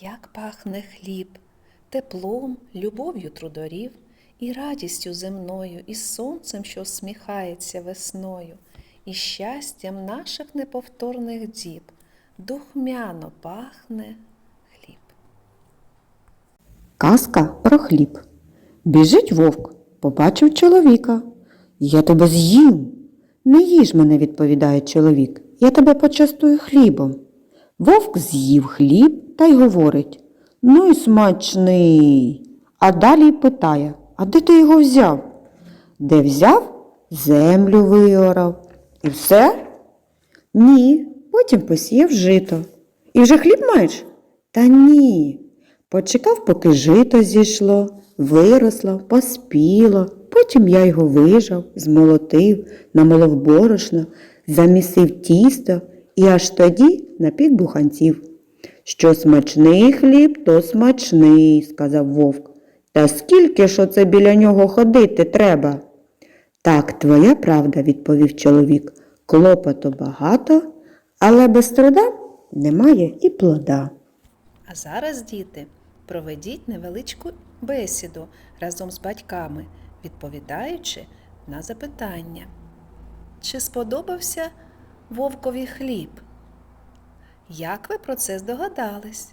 Як пахне хліб, теплом, любов'ю трударів, і радістю земною, і сонцем, що всміхається весною, і щастям наших неповторних діб, духмяно пахне хліб. Казка про хліб. Біжить вовк, побачив чоловіка. Я тебе з'їм. Не їж мене, відповідає чоловік. Я тебе почастую хлібом. Вовк з'їв хліб та й говорить Ну й смачний. А далі питає, а де ти його взяв? Де взяв? Землю виорав. І все? Ні, потім посіяв жито. І вже хліб маєш? Та ні. Почекав, поки жито зійшло, виросло, поспіло. Потім я його вижав, змолотив, намолов борошно, замісив тісто і аж тоді напік буханців. Що смачний хліб, то смачний, сказав вовк. Та скільки ж оце біля нього ходити треба? Так, твоя правда, відповів чоловік. Клопоту багато, але без труда немає і плода. А зараз, діти, проведіть невеличку бесіду разом з батьками, відповідаючи на запитання. Чи сподобався вовкові хліб? Як ви про це здогадались?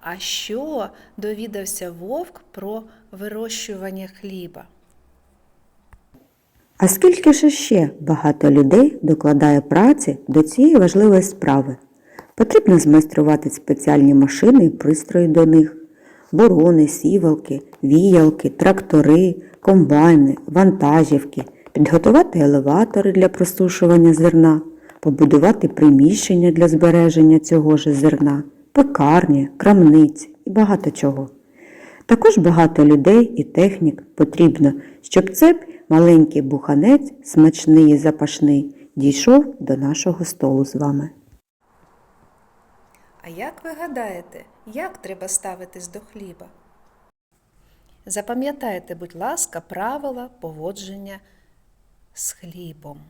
А що довідався вовк про вирощування хліба? А скільки ж ще багато людей докладає праці до цієї важливої справи? Потрібно змайструвати спеціальні машини і пристрої до них, борони, сівалки, віялки, трактори, комбайни, вантажівки, підготувати елеватори для просушування зерна, побудувати приміщення для збереження цього ж зерна, пекарні, крамниці і багато чого. Також багато людей і технік потрібно, щоб цей маленький буханець, смачний і запашний, дійшов до нашого столу з вами. А як ви гадаєте, як треба ставитись до хліба? Запам'ятайте, будь ласка, правила поводження з хлібом.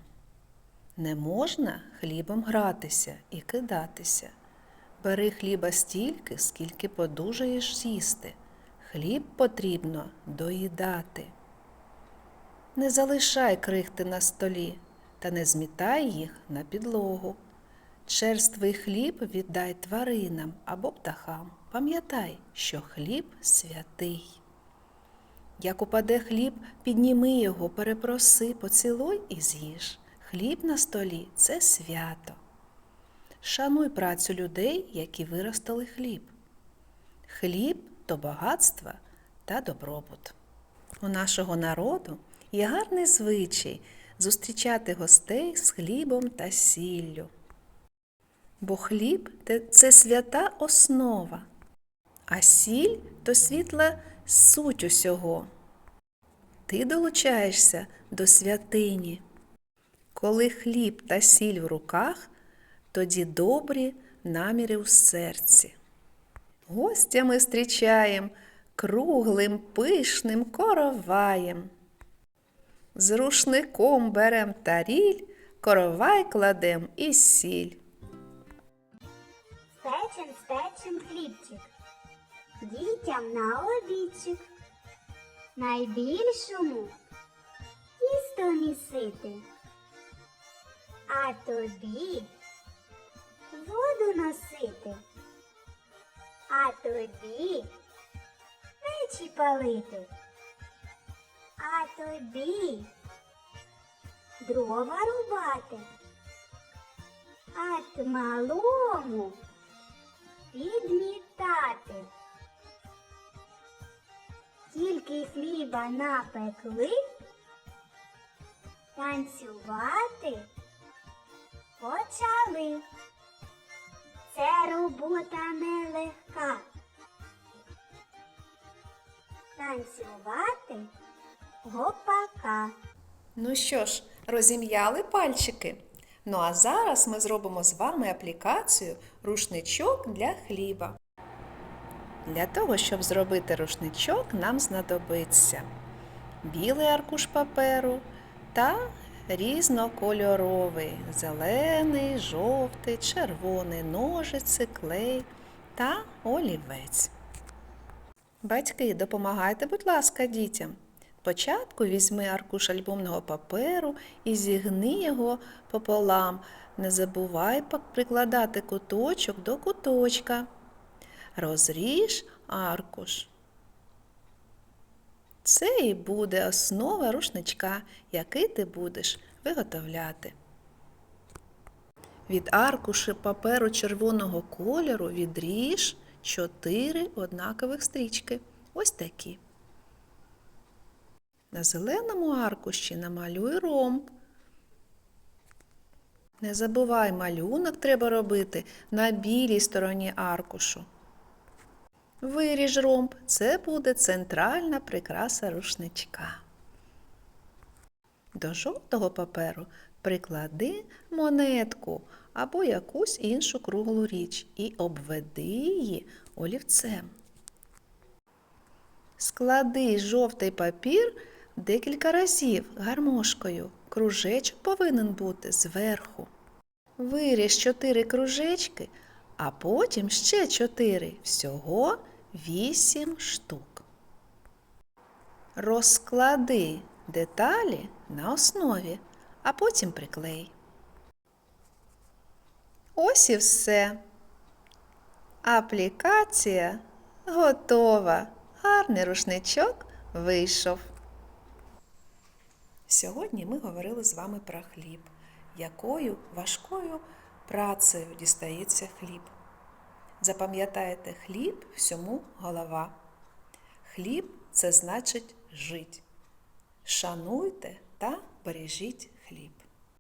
Не можна хлібом гратися і кидатися. Бери хліба стільки, скільки подужаєш з'їсти. Хліб потрібно доїдати. Не залишай крихти на столі та не змітай їх на підлогу. Черствий хліб віддай тваринам або птахам. Пам'ятай, що хліб святий. Як упаде хліб, підніми його, перепроси, поцілуй і з'їж. Хліб на столі це свято. Шануй працю людей, які виростили хліб. Хліб то багатство та добробут. У нашого народу є гарний звичай зустрічати гостей з хлібом та сіллю. Бо хліб це свята основа, а сіль то світла суть усього. Ти долучаєшся до святині. Коли хліб та сіль в руках, тоді добрі наміри у серці. Гостя ми зустрічаєм круглим пишним короваєм. З рушником берем таріль, коровай кладем і сіль. Спечем, спечем хлібчик, дітям на обідчик. Найбільшому тісто місити, а тобі воду носити, а тобі печі палити, а тобі дрова рубати, а малому підмітати. Тільки хліба напекли, танцювати почали. Це робота нелегка. Танцювати гопака. Ну що ж, розім'яли пальчики? Ну а зараз ми зробимо з вами аплікацію рушничок для хліба. Для того, щоб зробити рушничок, нам знадобиться білий аркуш паперу та різнокольоровий зелений, жовтий, червоний ножиці, клей та олівець. Батьки, допомагайте, будь ласка, дітям. Спочатку візьми аркуш альбомного паперу і зігни його пополам. Не забувай прикладати куточок до куточка. Розріж аркуш. Це і буде основа рушничка, який ти будеш виготовляти. Від аркуші паперу червоного кольору відріж чотири однакових стрічки. Ось такі. На зеленому аркуші намалюй ромб. Не забувай, малюнок треба робити на білій стороні аркушу. Виріж ромб, це буде центральна прикраса рушничка. До жовтого паперу приклади монетку або якусь іншу круглу річ і обведи її олівцем. Склади жовтий папір декілька разів гармошкою. Кружечок повинен бути зверху. Виріж чотири кружечки, а потім ще чотири. Всього вісім штук. Розклади деталі на основі, а потім приклей. Ось і все. Аплікація готова. Гарний рушничок вийшов. Сьогодні ми говорили з вами про хліб, якою важкою працею дістається хліб. Запам'ятайте, хліб всьому голова. Хліб це значить жить. Шануйте та бережіть хліб.